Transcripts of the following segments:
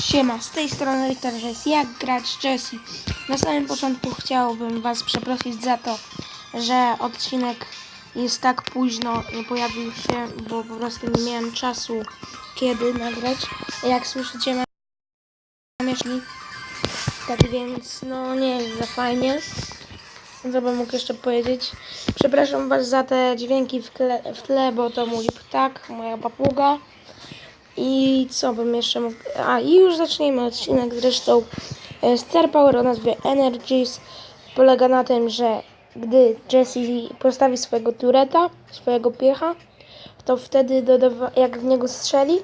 Siema, z tej strony Ritter, jest jak grać Jesse. Na samym początku chciałbym Was przeprosić za to, że odcinek jest tak późno, nie pojawił się, bo po prostu nie miałem czasu kiedy nagrać. Jak słyszycie, mam myśli. Tak więc, no nie jest za fajnie. Co bym mógł jeszcze powiedzieć? Przepraszam Was za te dźwięki w tle, w tle bo to mój ptak, moja papuga. I co bym jeszcze mógł... A, i już zaczniemy odcinek zresztą. e, Star Power o nazwie Energies polega na tym, że gdy Jesse postawi swojego tureta, swojego piecha, to wtedy dodawa- jak w niego strzeli,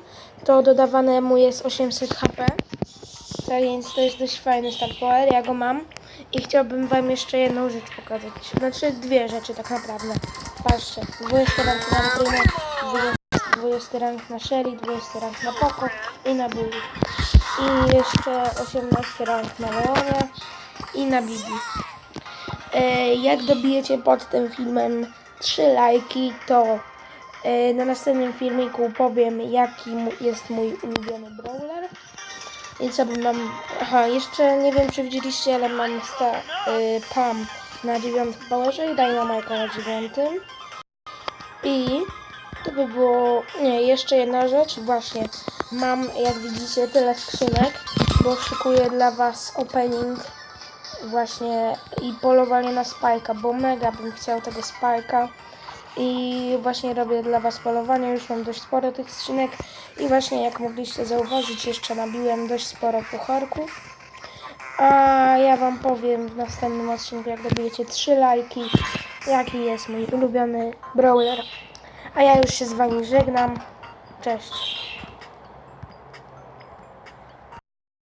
to dodawane mu jest 800 HP. Tak więc to jest dość fajny Star Power, ja go mam. I chciałbym wam jeszcze jedną rzecz pokazać. Znaczy dwie rzeczy tak naprawdę. Patrzcie, 20 rank na Antrinę, 20 rank na Shelly, 20 rank na Poco i na Bully. I jeszcze 18 rank na Leonie i na Bibi. E, jak dobijecie pod tym filmem 3 lajki, to e, na następnym filmiku powiem jaki jest mój ulubiony brawler. I co bym mam... Aha, jeszcze nie wiem czy widzieliście, ale mam sta, y, Pam na dziewiątym powerze i Dynamite na dziewiątym. I to by było... Nie, jeszcze jedna rzecz. Właśnie, mam jak widzicie tyle skrzynek, bo szykuję dla was opening właśnie i polowanie na spajka, bo mega bym chciał tego spajka. I właśnie robię dla Was polowanie, już mam dość sporo tych skrzynek i właśnie jak mogliście zauważyć jeszcze nabiłem dość sporo pucharków. A ja Wam powiem w następnym odcinku jak dobijecie 3 lajki, jaki jest mój ulubiony brawler. A ja już się z Wami żegnam. Cześć.